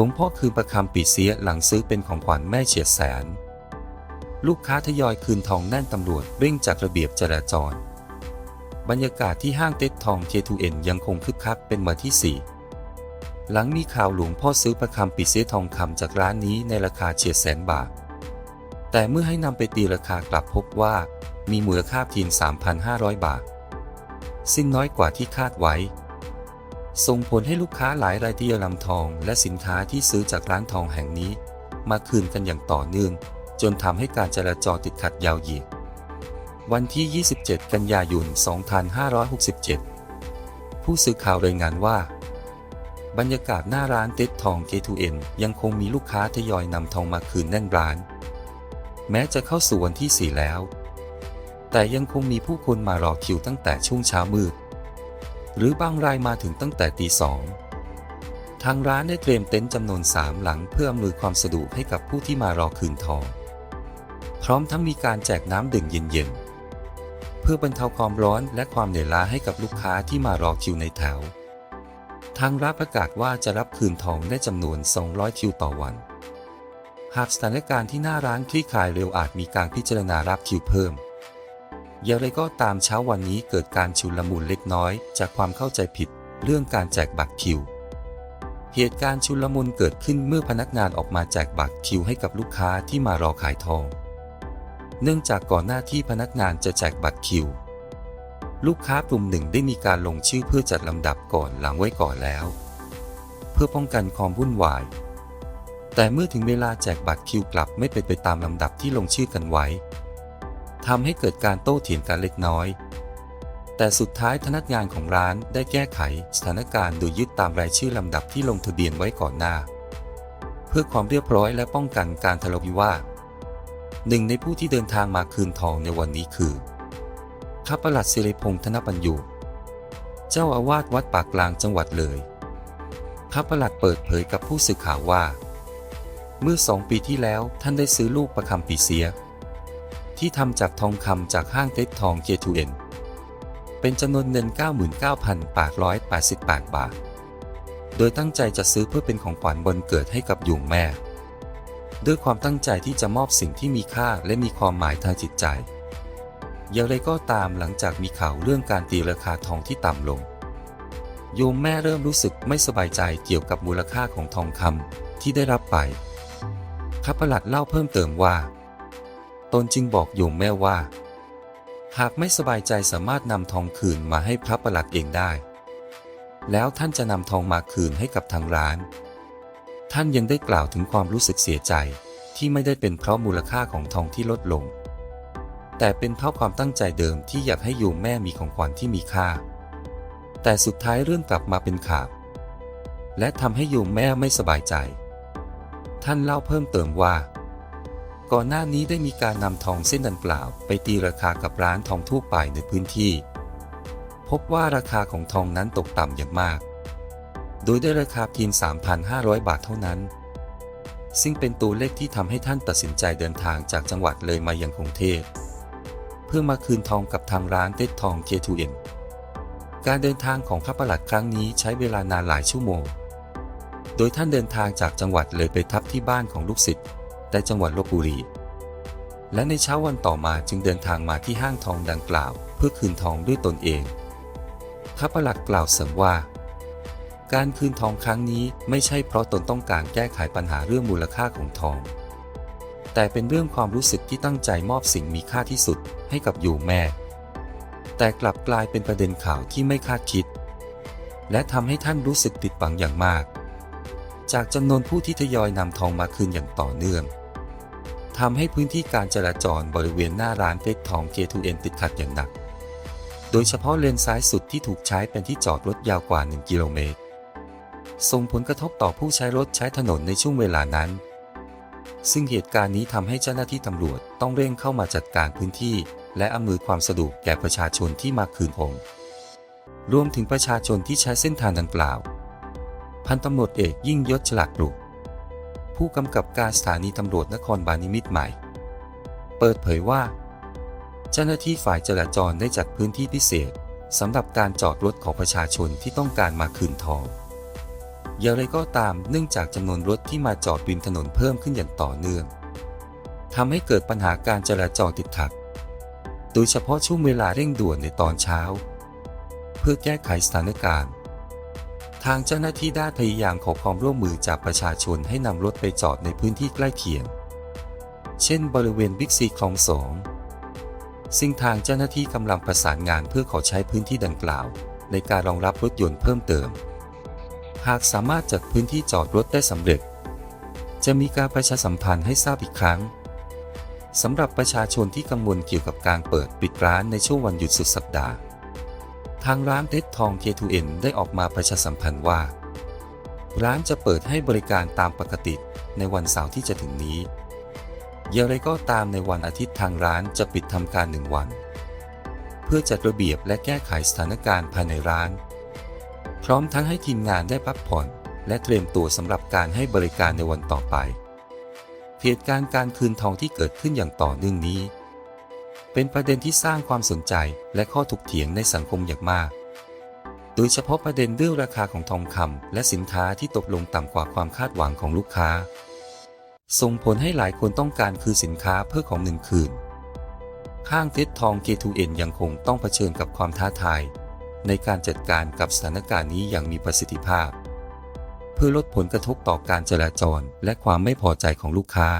ลวงพ่อคืนประคำปีเสียหลังซื้อเป็นของขวัญแม่เฉียดแสน ลูกค้าทยอยคืนทองแน่นตำรวจเร่งจัดระเบียบจราจร บรรยากาศที่ห้างเต็ดทอง K2N ยังคงคึกคักเป็นวันที่ 4 หลังมีข่าวหลวงพ่อซื้อประคำปีเสียทองคำจากร้านนี้ในราคาเฉียดแสนบาท แต่เมื่อให้นำไปตีราคากลับพบว่า มีมูลค่าเพียง3,500 บาท ซึ่งน้อยกว่าที่คาดไว้ ส่งผลให้ลูกค้าหลายรายที่นำทอง และสินค้าที่ซื้อจากร้านทองแห่งนี้ มาคืนกันอย่างต่อเนื่อง จนทำให้การจราจรติดขัดยาวเหยียดวันที่ 27 กันยายน 2567 ผู้สื่อข่าวรายงานว่า บรรยากาศหน้าร้านเต็ดทอง K2N ยังคงมีลูกค้าทยอยนำทองมาคืนแน่นร้าน แม้จะเข้าสู่วันที่ 4 แล้ว แต่ยังคงมีผู้คนมารอคิวตั้งแต่ช่วงเช้ามืด หรือบางรายมาถึงตั้งแต่ตีสองทางร้านได้เตรียมเต็นท์จำนวน3หลังเพื่ออำนวยความสะดวกให้กับผู้ที่มารอคืนทอง พร้อมทั้งมีการแจกน้ำดื่มเย็นๆ เพื่อบรรเทาความร้อนและความเหนื่อยล้าให้กับลูกค้าที่มารอคิวในแถว ทางร้านประกาศว่าจะรับคืนทองได้จำนวน 200 คิวต่อวัน หากสถานการณ์ที่หน้าร้านคลี่คลายเร็วอาจมีการพิจารณารับคิวเพิ่ม อย่างไรก็ตามเช้าวันนี้เกิดการชุลมุนเล็กน้อย จากความเข้าใจผิด เรื่องการแจกบัตรคิว เหตุการณ์ชุลมุนเกิดขึ้นเมื่อพนักงานออกมาแจกบัตรคิวให้กับลูกค้าที่มารอขายทอง เนื่องจากก่อนหน้าที่พนักงานจะแจกบัตรคิว ลูกค้ากลุ่มหนึ่งได้มีการลงชื่อเพื่อจัดลำดับก่อนหลังไว้ก่อนแล้ว เพื่อป้องกันความวุ่นวายแต่เมื่อถึงเวลาแจกบัตรคิวกลับไม่เป็นไปตามลำดับที่ลงชื่อกันไว้ ทำให้เกิดการโต้เถียงกันเล็กน้อย แต่สุดท้ายพนักงานของร้านได้แก้ไขสถานการณ์โดยยึดตามรายชื่อลำดับที่ลงทะเบียนไว้ก่อนหน้า เพื่อความเรียบร้อยและป้องกันการทะเลาะวิวาทหนึ่งในผู้ที่เดินทางมาคืนทองในวันนี้คือพระประหลัดศิริพงษ์ธนปัญญูเจ้าอาวาสวัดปากกลางจังหวัดเลยพระประหลัดเปิดเผยกับผู้สื่อข่าวว่า เมื่อสองปีที่แล้วท่านได้ซื้อลูกประคำปีเสีย ที่ทำจากทองคำจากห้างเต็ดทอง J2N เป็นจำนวนเงิน 99,888 บาท โดยตั้งใจจะซื้อเพื่อเป็นของขวัญวันเกิดให้กับยวงแม่ ด้วยความตั้งใจที่จะมอบสิ่งที่มีค่าและมีความหมายทางจิตใจ อย่างไรก็ตามหลังจากมีข่าวเรื่องการตีราคาทองที่ต่ำลง โยมแม่เริ่มรู้สึกไม่สบายใจเกี่ยวกับมูลค่าของทองคำที่ได้รับไปพระประหลัดเล่าเพิ่มเติมว่า ตนจึงบอกโยมแม่ว่า หากไม่สบายใจสามารถนำทองคืนมาให้พระประหลัดเองได้ แล้วท่านจะนำทองมาคืนให้กับทางร้าน ท่านยังได้กล่าวถึงความรู้สึกเสียใจที่ไม่ได้เป็นเพราะมูลค่าของทองที่ลดลง แต่เป็นเพราะความตั้งใจเดิมที่อยากให้โยมแม่มีของขวัญที่มีค่า แต่สุดท้ายเรื่องกลับมาเป็นข่าวและทำให้โยมแม่ไม่สบายใจ ท่านเล่าเพิ่มเติมว่า ก่อนหน้านี้ได้มีการนำทองเส้นดังกล่าว ไปตีราคากับร้านทองทั่วไปในพื้นที่ พบว่าราคาของทองนั้นตกต่ำอย่างมาก โดยได้ราคาเพียง 3,500 บาทเท่านั้น ซึ่งเป็นตัวเลขที่ทำให้ท่านตัดสินใจเดินทางจากจังหวัดเลยมายังกรุงเทพเพื่อมาคืนทองกับทางร้านเต็ดทอง K2N การเดินทางของพระประหลัดครั้งนี้ใช้เวลานานหลายชั่วโมง โดยท่านเดินทางจากจังหวัดเลยไปทับที่บ้านของลูกศิษย์ ในจังหวัดลบบุรี และในเช้าวันต่อมาจึงเดินทางมาที่ห้างทองดังกล่าว เพื่อคืนทองด้วยตนเองพระประหลัดกล่าวเสริมว่า การคืนทองครั้งนี้ไม่ใช่เพราะตนต้องการแก้ไขปัญหาเรื่องมูลค่าของทอง แต่เป็นเรื่องความรู้สึกที่ตั้งใจมอบสิ่งมีค่าที่สุดให้กับโยมแม่ แต่กลับกลายเป็นประเด็นข่าวที่ไม่คาดคิด และทำให้ท่านรู้สึกติดบังอย่างมาก จากจำนวนผู้ที่ทยอยนำทองมาคืนอย่างต่อเนื่อง ทำให้พื้นที่การจราจรบริเวณหน้าร้านเต็กทอง K2N ติดขัดอย่างหนัก โดยเฉพาะเลนซ้ายสุดที่ถูกใช้เป็นที่จอดรถยาวกว่า 1 กิโลเมตร ส่งผลกระทบต่อผู้ใช้รถใช้ถนนในช่วงเวลานั้น ซึ่งเหตุการณ์นี้ทำให้เจ้าหน้าที่ตำรวจต้องเร่งเข้ามาจัดการพื้นที่ และอำนวยความสะดวกแก่ประชาชนที่มาคืนองรวมถึงประชาชนที่ใช้เส้นทางดังกล่าว พันตำรวจเอกยิ่งยศฉลาดปลุก ผู้กำกับการสถานีตำรวจนครบาลนิมิตรใหม่ เปิดเผยว่า เจ้าหน้าที่ฝ่ายจราจรได้จัดพื้นที่พิเศษสำหรับการจอดรถของประชาชนที่ต้องการมาคืนทองอย่างไรก็ตามเนื่องจากจำนวนรถที่มาจอดริมถนนเพิ่มขึ้นอย่างต่อเนื่องทำให้เกิดปัญหาการจราจรติดขัด โดยเฉพาะช่วงเวลาเร่งด่วนในตอนเช้า เพื่อแก้ไขสถานการณ์ ทางเจ้าหน้าที่ได้พยายามขอความร่วมมือจากประชาชนให้นำรถไปจอดในพื้นที่ใกล้เคียง เช่นบริเวณบิ๊กซีคลองสองซึ่งทางเจ้าหน้าที่กำลังประสานงานเพื่อขอใช้พื้นที่ดังกล่าว ในการรองรับรถยนต์เพิ่มเติม หากสามารถจัดพื้นที่จอดรถได้สำเร็จ จะมีการประชาสัมพันธ์ให้ทราบอีกครั้งสำหรับประชาชนที่กังวลเกี่ยวกับการเปิดปิดร้านในช่วงวันหยุดสุดสัปดาห์ ทางร้านเพชรทอง K2N ได้ออกมาประชาสัมพันธ์ว่า ร้านจะเปิดให้บริการตามปกติในวันเสาร์ที่จะถึงนี้ อย่างไรก็ตามในวันอาทิตย์ทางร้านจะปิดทำการหนึ่งวัน เพื่อจัดระเบียบและแก้ไขสถานการณ์ภายในร้าน พร้อมทั้งให้ทีมงานได้พักผ่อน และเตรียมตัวสำหรับการให้บริการในวันต่อไปเหตุการณ์การคืนทองที่เกิดขึ้นอย่างต่อเนื่องนี้ เป็นประเด็นที่สร้างความสนใจและข้อถกเถียงในสังคมอย่างมาก โดยเฉพาะประเด็นเรื่องราคาของทองคำและสินค้าที่ตกลงต่ำกว่าความคาดหวังของลูกค้า ส่งผลให้หลายคนต้องการคือสินค้าเพื่อของเงินคืน ห้างเพชรทอง K2N ยังคงต้องเผชิญกับความท้าทาย ในการจัดการกับสถานการณ์นี้อย่างมีประสิทธิภาพ เพื่อลดผลกระทบต่อการจราจรและความไม่พอใจของลูกค้า